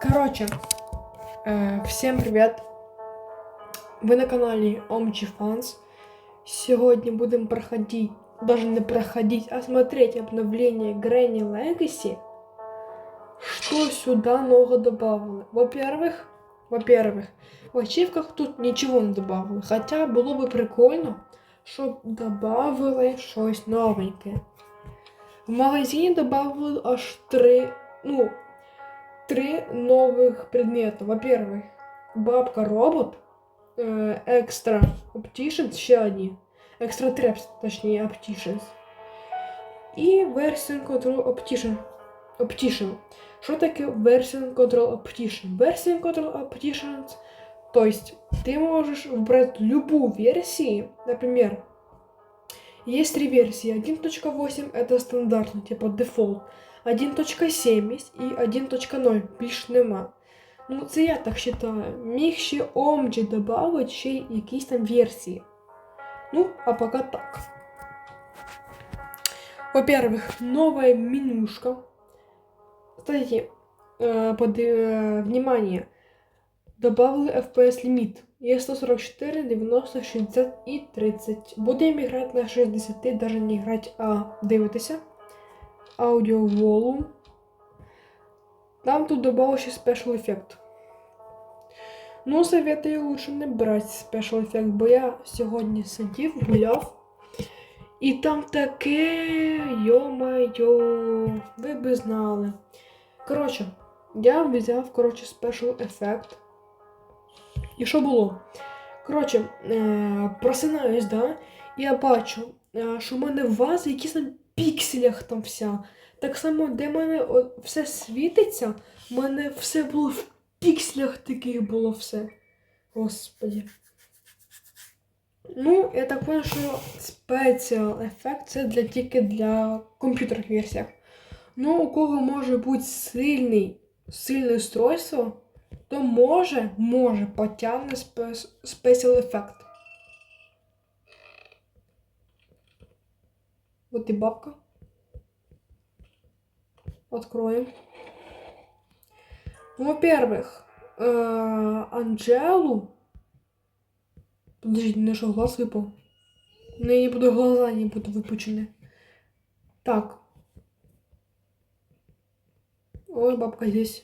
Короче, э, всем привет! Вы на канале OMG Fans. Сегодня будем проходить, даже не проходить, а смотреть обновление Granny Legacy. Что сюда много добавили? Во-первых, во-первых, в ачивках тут ничего не добавили. Хотя було би прикольно, щоб добавили щось новеньке. В магазині добавили аж три, ну, три новых предмета. Во-первых, бабка робот, э, экстра Opticians, ще одні. Extra Traps, точніше, Opticians. І Version Control Optician. Optician. Що таке Version Control Optician? Version Control Opticians, то есть ты можешь выбрать любую версию, например, есть три версии. 1.8 это стандартно, типа дефолт. 1.7 есть і 1.0 більш нема. Ну, це я так вважаю. Міг ще OMG додати ще й якісь там версії. Ну, а пока так. Во-первых, новая менюшка. Кстати, э, под, э, внимание, добавили FPS лимит. Є 144, 90, 60 і 30. Будемо грати на 60, даже не грати, а дивитися. Аудіо волум. Там тут добавил ще спешл ефект. Ну, советую лучше не брати спешл ефект, бо я сьогодні сидів, гуляв. І там таке, йо-майо, ви би знали. Коротше, я взяв, коротше, спешл ефект. І що було? Коротше, е, просинаюсь, да? І я бачу, е, що в мене ваза якісь пікселях там вся. Так само, де в мене все світиться, в мене все було в пікселях таких було все. Господи. Ну, я так понял, що спеціал ефект це для тільки для комп'ютерних версіях. Ну, у кого може бути сильний, сильне устройство, то може, може потягне спеціал ефект. Вот и бабка. Откроем. Ну, во-первых, э, Анджелу. Подождите, на что глаз выпал? Ну, я не буду глаза не будут выпучены. Так. Ой, бабка здесь.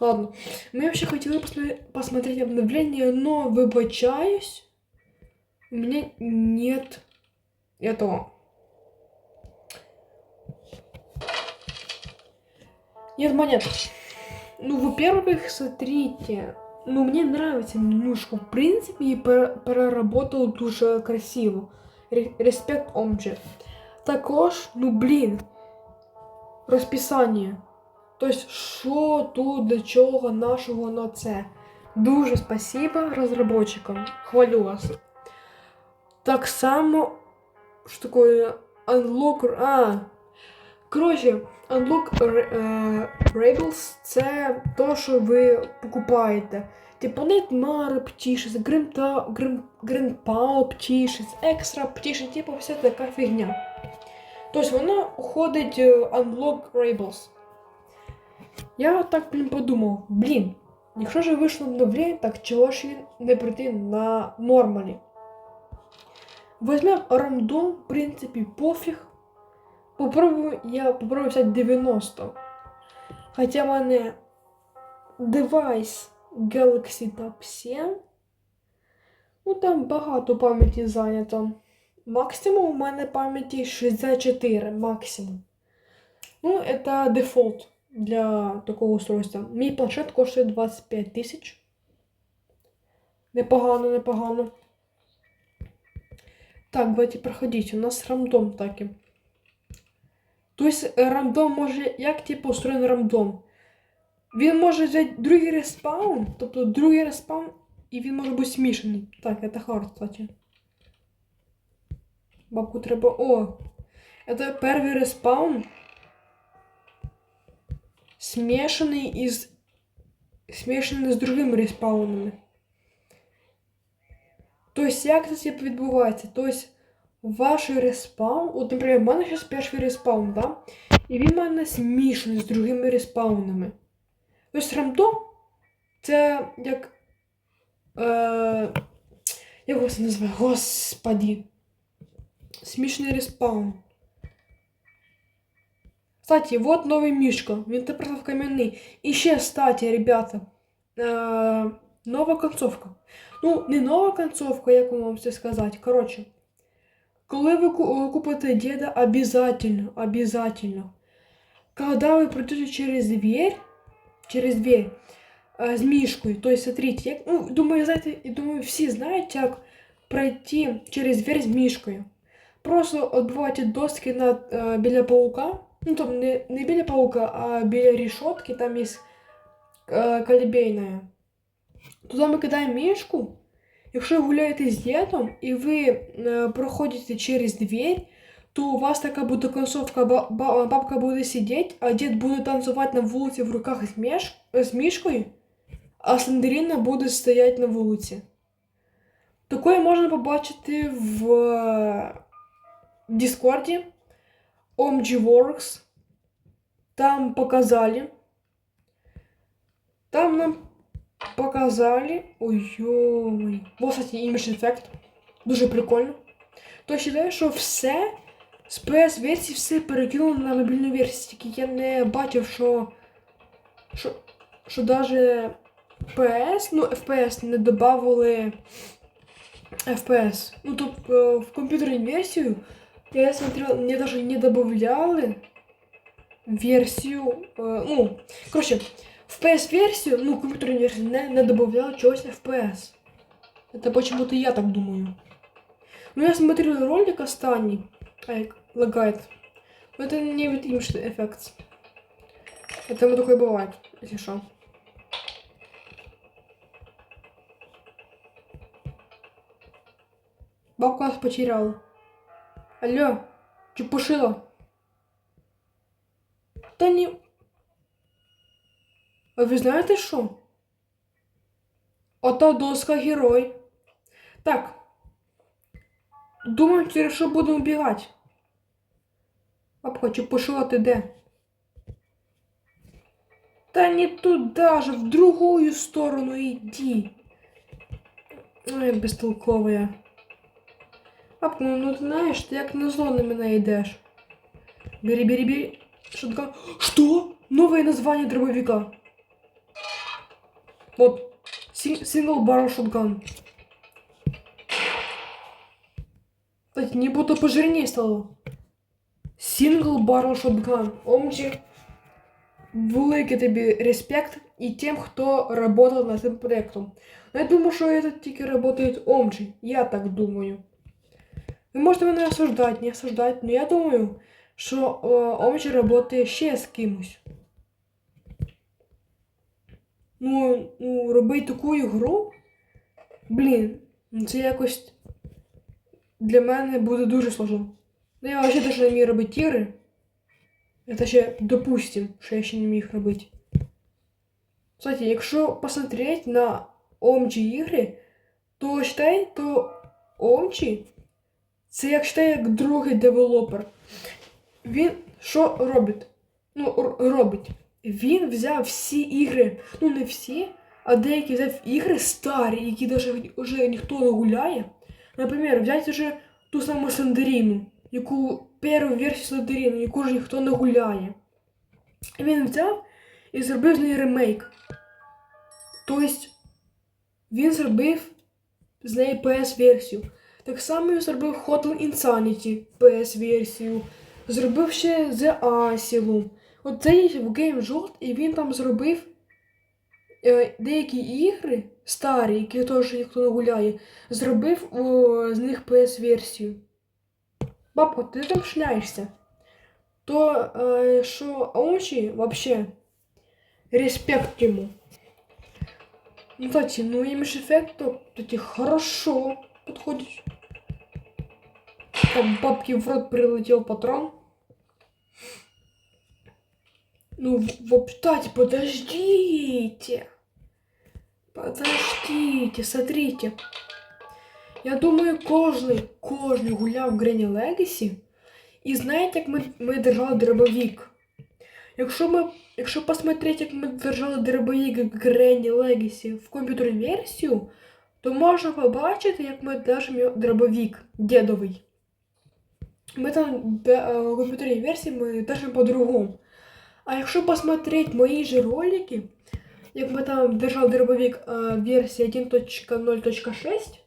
Ладно. Мы вообще хотели посмотреть, посмотреть обновление, но выбачаюсь. У меня нет этого. Нет монет. Ну, во-первых, смотрите. Ну, мне нравится менюшка. В принципе, и переработал дуже красиво. Ре- Респект Омджи. Також, ну блін, розписання. Тобто, що тут, до чого, нашого на це. Дуже спасибо розробникам. Хвалю вас. Так само, що таке Unlock... А, коротше, Unlock е, Rebels це то, що ви покупаєте. Типу Nightmare Grim, Grandpa Opticians, Extra Opticians, типу вся така фігня. Тобто вона уходить е, Unlock Rebels. Я так блін, подумав, блін, якщо ж вийшло обновлення, так чого ж не прийти на нормалі? Возьмем рандом, в принципі, пофіг. Попробую, я попробую взяти 90. Хоча в мене девайс Galaxy Tab 7. Ну там багато пам'яті зайнято. Максимум у мене пам'яті 64 максимум. Ну, это дефолт для такого устройства. Мій планшет коштує 25 тисяч. Непогано, непогано. Так, давайте проходіть. У нас рандом таки. Тобто рандом може, як типу устроєний рандом? Він може взяти другий респаун, тобто другий респаун, і він може бути смішаний. Так, це хард, кстати. Бабку треба. О! Это перший респаун. Смешанный із. Смешаний з другими респаунами. Тобто, як це відбувається? Тобто, ваш респаун, от, наприклад, в мене зараз перший респаун, да? І він в мене змішаний з другими респаунами. Ось рамто це як. Е, як його це називає? Господі. Смішний респаун. Кстати, вот новий мішка. Він тепер став кам'яний. І ще, кстати, ребята. Е, нова концовка. Ну, не нова концовка, як вам це сказати. Коротше. Коли ви купите деда, обязательно, обязательно. Когда вы пройдете через дверь, через дверь э, с мишкой, то есть смотрите, я, ну, думаю, знаєте, я думаю, всі знають, як пройти через дверь з мішкою. Просто відбивайте доски на, е, біля паука, ну там не, не біля паука, а біля решетки, там є е, колебейная. Туди ми кидаємо мішку. Якщо ви гуляєте з дідом і ви е, проходите через дверь, то у вас така буде концовка, ба- ба- бабка буде сидіти, а дід буде танцювати на вулиці в руках з, міш... з мішкою, а Слендеріна буде стояти на вулиці. Такое можна побачити в е, Діскорді, OMG Там показали. Там нам показали. Ой-ой. Вот, кстати, імідж ефект. Дуже прикольно. То вважаю, що все з PS версії все перекинуло на мобільну версію. Тільки я не бачив, що. Що, що даже PS, ну, FPS не додавали FPS. Ну, тут е, в комп'ютерній версію я смотрел, мне даже не добавляли версию, э, ну, короче, в PS-версию, ну, компьютерную версию не, не добавлял чогось FPS. Это почему-то я так думаю. Ну, я смотрел ролик останний, ай, лагает. Но это не вид имидж эффект. Это вот такое бывает, если что. Бабка нас потеряла. Алло, чепушила. Та ні. А ви знаєте що? Ота доска герой. Так. Думаю, через що будемо бігати. Бабка, чепушила ти де? Та не туда же, в другую сторону иди. Ой, бестолковая. Папа, ну, ну ти знаєш, ти як на зло на мене йдеш. Бери, бери, бери. Шотган. Что? Новое название дробовика. Вот. Сингл баррел шотган. Кстати, не будто пожирнее стало. Сингл баррел шотган. Омчі. Великий тобі респект і тим, хто работал над цим проектом. Ну, я думаю, що это тільки работает Омчі. Я так думаю. Ви можете мене осуждати, не осуждати, але я думаю, що Омчі працює ще з кимось. Ну, ну, робити таку ігру, блін, ну це якось для мене буде дуже сложно. Ну, я взагалі теж не вмію робити ігри. Это ще допустим, що я ще не міг робити. Кстати, якщо посмотреть на OMG ігри, то считай, то OMG це як считай, як другий девелопер. Він що робить? Ну, робить. Він взяв всі ігри, ну не всі, а деякі взяв ігри старі, які навіть вже ніхто не гуляє. Наприклад, взяти вже ту саму Сандеріну, яку першу версію Сандеріну, яку вже ніхто не гуляє. І він взяв і зробив з неї ремейк. Тобто він зробив з неї PS-версію. Так само він зробив Hotel Insanity PS-версію. Зробив ще The Asylum. От це в Game Jolt, і він там зробив е, деякі ігри старі, які теж ніхто не гуляє, зробив о, з них PS-версію. Бабка, ти там шляєшся? То е, що Аумчі вообще респект йому. Ну, кстати, ну имидж эффект, то, кстати, хорошо подходит. Там бабки в рот прилетел патрон. Ну, в- в- подождите. Подождите, смотрите. Я думаю, кожний, кожний гуляв в Грені Легасі. І знаєте, як ми, ми держали дробовик? Якщо ми, якщо посмотреть, як ми держали дробовик Granny Legacy в комп'ютерну версію, то можна побачити, як ми держимо дробовик дедовий. Ми там е, в комп'ютерній версії ми держимо по-другому. А якщо посмотреть мої ж ролики, як ми там держали дробовик е, версії 1.0.6,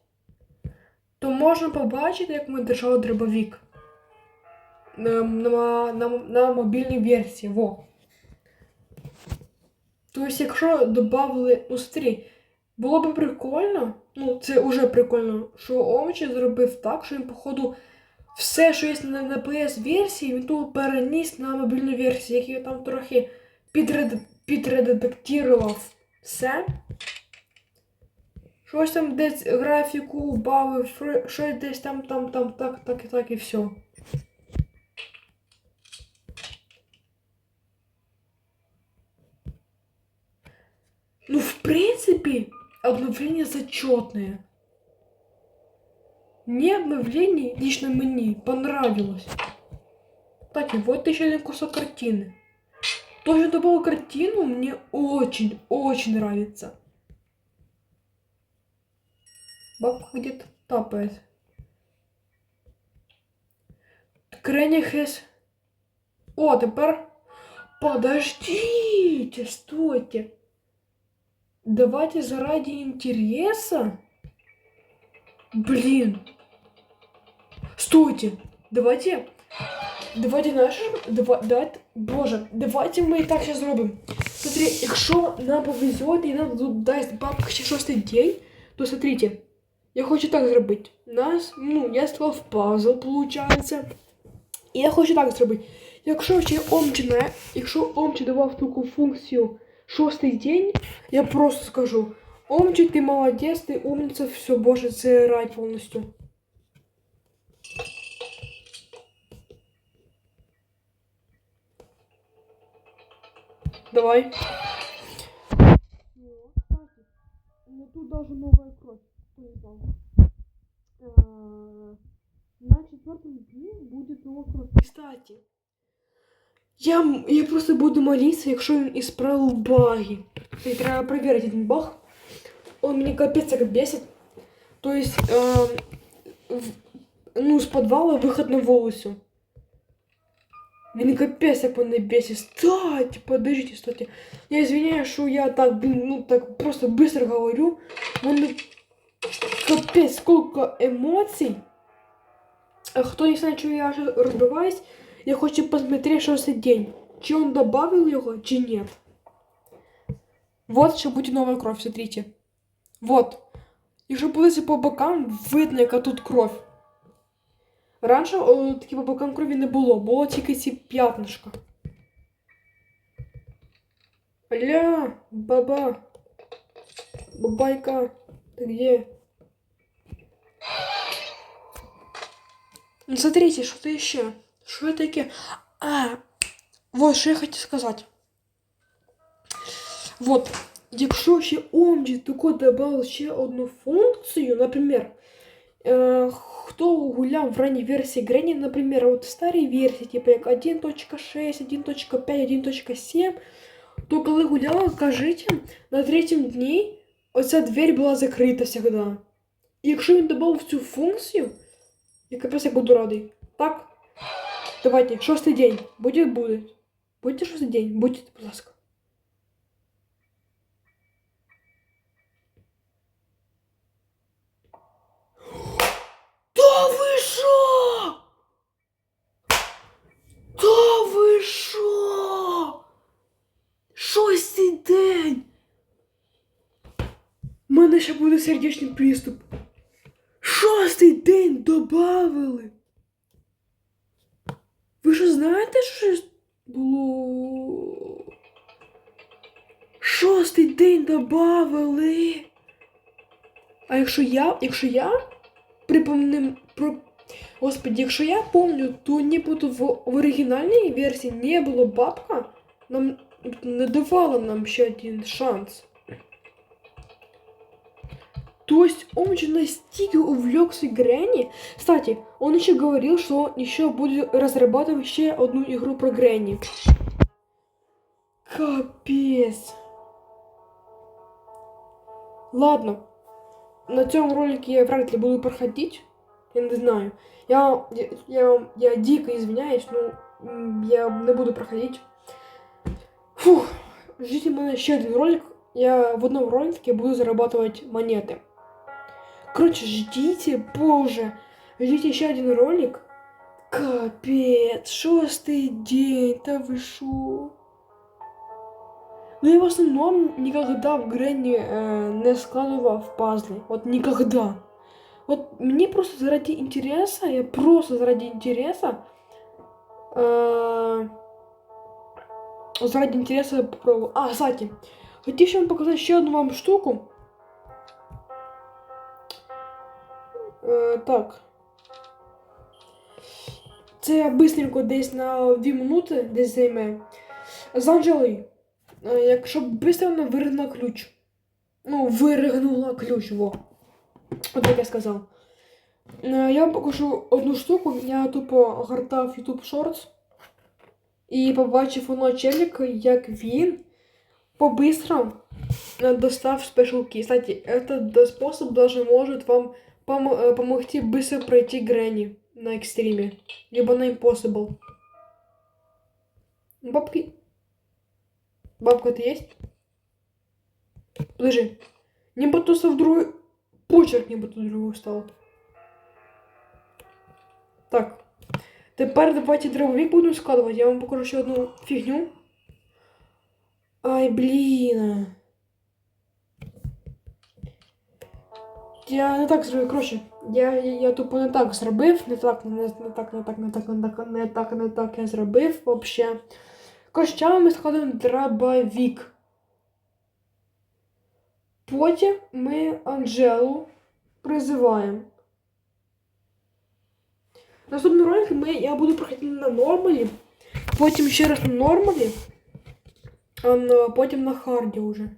то можна побачити, як ми держали дробовик на, на, на, на мобільній версії. Во. Тобто, якщо додали, ну смотри, було б прикольно, ну це вже прикольно, що Омчі зробив так, що він, походу, все, що є на, на PS-версії, він тут переніс на мобільну версію, який там трохи підред... підредактував все. Щось там десь графіку бавив, фри- щось десь там, там, там, так, так і так і все. Ну, в принципе, обновление зачетное. Мне обновление лично мне понравилось. Кстати, вот еще один кусок картины. То, что добавил картину, мне очень-очень нравится. Бабка где-то тапает. Крайне хэс. О, тепер... Подождите, стойте. Давайте заради интереса. Блин. Стойте. Давайте. Давайте наш. Дава, давайте, боже, давайте ми і так ще зробимо. Смотри, якщо нам повезет і нам тут дасть бабка ще шостий день, то смотрите, я хочу так зробити. Нас, ну, я склав пазл, получається. І я хочу так зробити. Якщо ще Омчі не, якщо Омчі давав таку функцію шостий день, я просто скажу. Омчик, ты молодец, ты умница, все, боже, це рай повністю. Давай. Ну, тут даже новая кровь. Кто не знал. Э, На четвертом дне будет новая кровь. Кстати, я, м- я просто буду молиться, якщо він ісправив баги. І треба перевірити один баг. Он меня капец как бесит. То есть, э, в- ну, с подвала выход на Він капець як мене бесит. Стойте, подождите, стойте. Я извиняюсь, что я так, блин, ну, так просто быстро говорю. Мене капець сколько эмоций. А Хто не знає, чого я аж розбиваюсь, я хочу посмотреть, що це день. Чи он добавил його, чи нет. Вот что будет новая кровь, смотрите. Вот. Якщо подивитися по бокам, видно, яка тут кров. Раніше о, такі по бокам крові не було, було тільки ці п'ятнишка. Аля, баба. Бабайка, ты где? Ну, смотрите, что-то еще. Что это такое? А, вот что я хотел сказать. Вот, якщо ще Омджі тако додав ще одну функцію, наприклад, е, хто гуляв в ранній версії Грені, наприклад, от в старій версії, типу як 1.6, 1.5, 1.7, то коли гуляла, кажіть, на третьому дні оця двері була закрита завжди. І якщо він додав цю функцію, я капець я буду радий. Так? Давайте, шостий день. Буде, буде. Будьте шостий день, будьте, будь ласка. Мене буде сердечний приступ. Шостий день добавили. Ви що знаєте, що було? Шостий день добавили. А якщо я, якщо я припомним про. Господи, якщо я помню, то нібито в, в оригінальній версії не було бабка, нам не давала нам ще один шанс. То есть он же настолько увлекся Грэнни. Кстати, он еще говорил, что он еще будет разрабатывать еще одну игру про Грэнни. Капец. Ладно. На цьому ролике я вряд ли буду проходить. Я не знаю. Я, я, я, я дико извиняюсь, но я не буду проходить. Фух. Ждите мене ще один ролик. Я в одном ролике буду зарабатывать монеты. Короче, ждите, боже. Ждите еще один ролик. Капец, шостий день, та ви шо? Ну я в основном никогда в Гренни э, не складывав пазлы. Вот никогда. Вот мне просто заради интереса, я просто заради интереса, э, заради интереса попробовал. А, кстати, хотів ще вам показати ще одну вам штуку. Е, так. Це бистренько десь на 2 минути десь займе. З Анжелою. Е, Якщо быстро вона виригнула ключ. Ну, виригнула ключ, во. От як я сказав. Е, Я вам покажу одну штуку. Я тупо гортав YouTube Shorts. І побачив воно челік, як він по-быстрому э, достав спешл ки. Кстати, этот да- способ даже может вам пом- э, помогти быстро пройти Грэнни на экстриме. Либо на Impossible. Бабки. Бабка, ты есть? Подожди. Не Батуса в другой... Почерк не Бату другой стал. Так. Тепер давайте дробовик будемо складувати. Я вам покажу ще одну фігню. Ай, блін. Я не так зробив, коротше. Я, я, я тупо не так зробив. Не так, не, не так, не так, не так, не так, не так, не так я зробив. Коротше, чао ми складаємо дробовик. Потім ми Анжелу призиваємо. Наступний ролик ми, я буду проходити на нормалі, потім ще раз на нормалі, а потім на харді вже.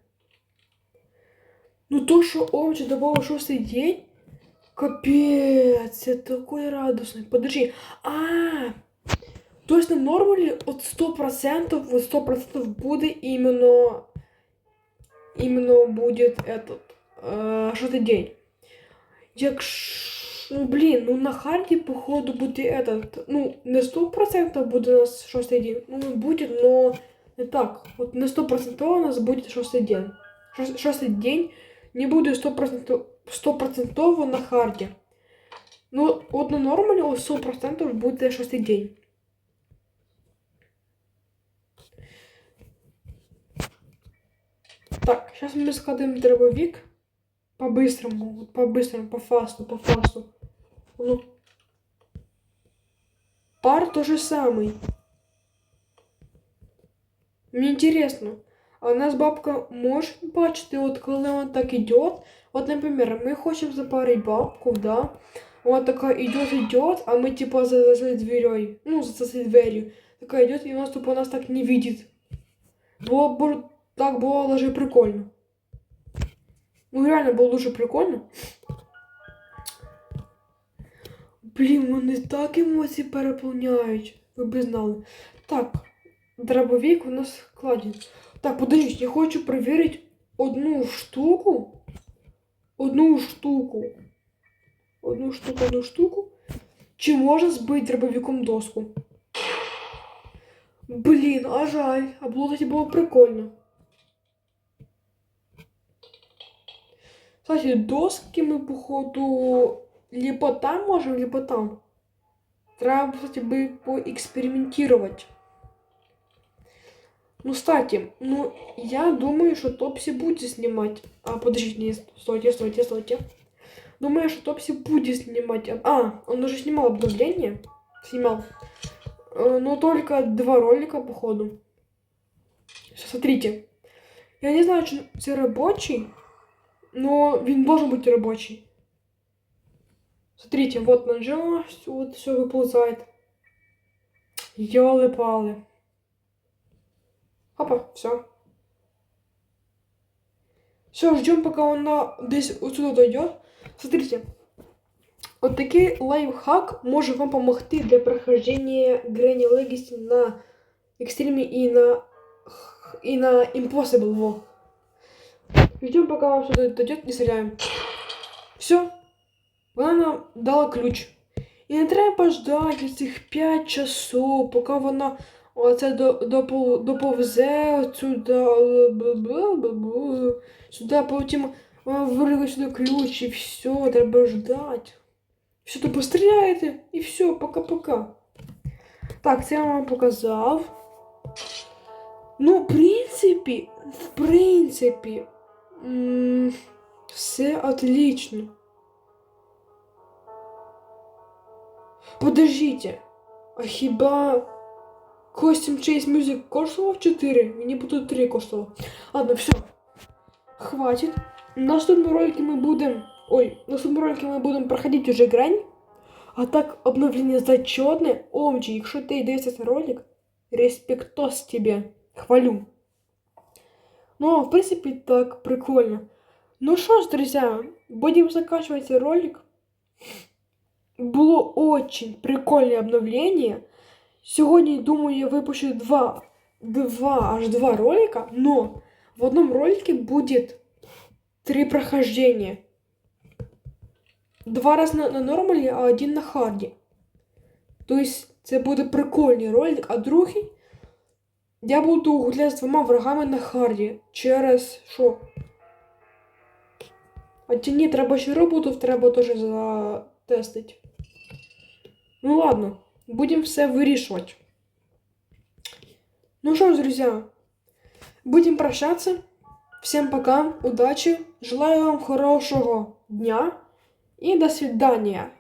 Ну то, що Омче добавив шостий день, капець, це такой радостний. Подожди, а, то есть на нормалі от 100%, от 100% буде іменно, іменно буде этот, э, шостий день. Якщо, ну блін, ну на харді, походу, буде этот, ну, не 100% буде у нас шостий день, ну, буде, но не так. От не 100% у нас буде шостий день. Шос- Шостий день не буде 100%, 100% на харді. Ну, от на нормалі от 100% буде шостий день. Так, сейчас мы складываем дробовик. По-быстрому, по-быстрому, по фасту, по фасту. Ну. Пар то же самый. Мне интересно, а у нас бабка може бачити, от коли он так идет. Вот, например, мы хотим запарить бабку, да? Она такая идет, идет, а мы типа за, за, дверей, ну, за, за дверью. Такая идет, и у нас тупо нас так не видит. Було б так було даже прикольно. Ну, реально було дуже прикольно. Блін, вони так емоції переповняють. Ви б знали. Так, дробовик у нас складен. Так, подождіть, я хочу перевірити одну штуку. Одну штуку. Одну штуку, одну штуку. Чи можна збити дробовиком доску? Блін, а жаль. А було тоді було прикольно. Кстати, доски ми, походу, либо там можемо, либо там. Треба, кстати, би поекспериментувати. Ну, кстати, ну, я думаю, что Топси будет снимать. А, подождите, не, стойте, стойте, стойте. Думаю, что Топси будет снимать. А, он уже снимал обновление. Снимал. Э, Но только два ролика, походу. Смотрите. Я не знаю, чи це рабочий, но він должен быть рабочий. Смотрите, вот нажимаешь, вот все выползает. Ёлы-палы. Опа, все. Все, ждем, пока он на... здесь вот сюда дойдет. Смотрите. Вот такий лайфхак може вам помогти для прохождения Granny Legacy на екстримі і на и на Impossible, во. Ждем, пока вам что-то дойдет, не стреляем. Все. Вона нам дала ключ. І не треба ждати цих 5 часов, поки вона оце доповзе бла-бла-бла-бла, сюди, потім сюди ключ і все, треба ждати. Все, то постріляєте і все, пока-пока. Так, це я вам показав. Ну, в принципі, в принципі, все отлично. Подождите, а хіба Costume Chase Music коштував 4? Мені буде 3 коштувало. Ладно, все. Хватит. В наступному ролике ми будемо. Ой, в наступному ролике ми будемо проходити уже грань. А так обновлення зачетне. Омчі, якщо ти дивишся цей ролик, респектос тебе. Хвалю. Ну, в принципе, так прикольно. Ну что ж, друзья, будем заканчивать ролик. Було очень прикольне обновлення. Сьогодні, думаю, я випущу два, два, аж два ролика, но в одном ролике будет три прохождения. Два рази на, на нормалі, а один на харді. Тобто це буде прикольний ролик, а другий я буду гуляти з двома врагами на харді. Через що? А ті ні, треба ще роботів, треба теж затестити. Ну ладно, будем все вирішувати. Ну что друзья, будем прощаться. Всем пока, удачи, желаю вам хорошего дня и до свидания.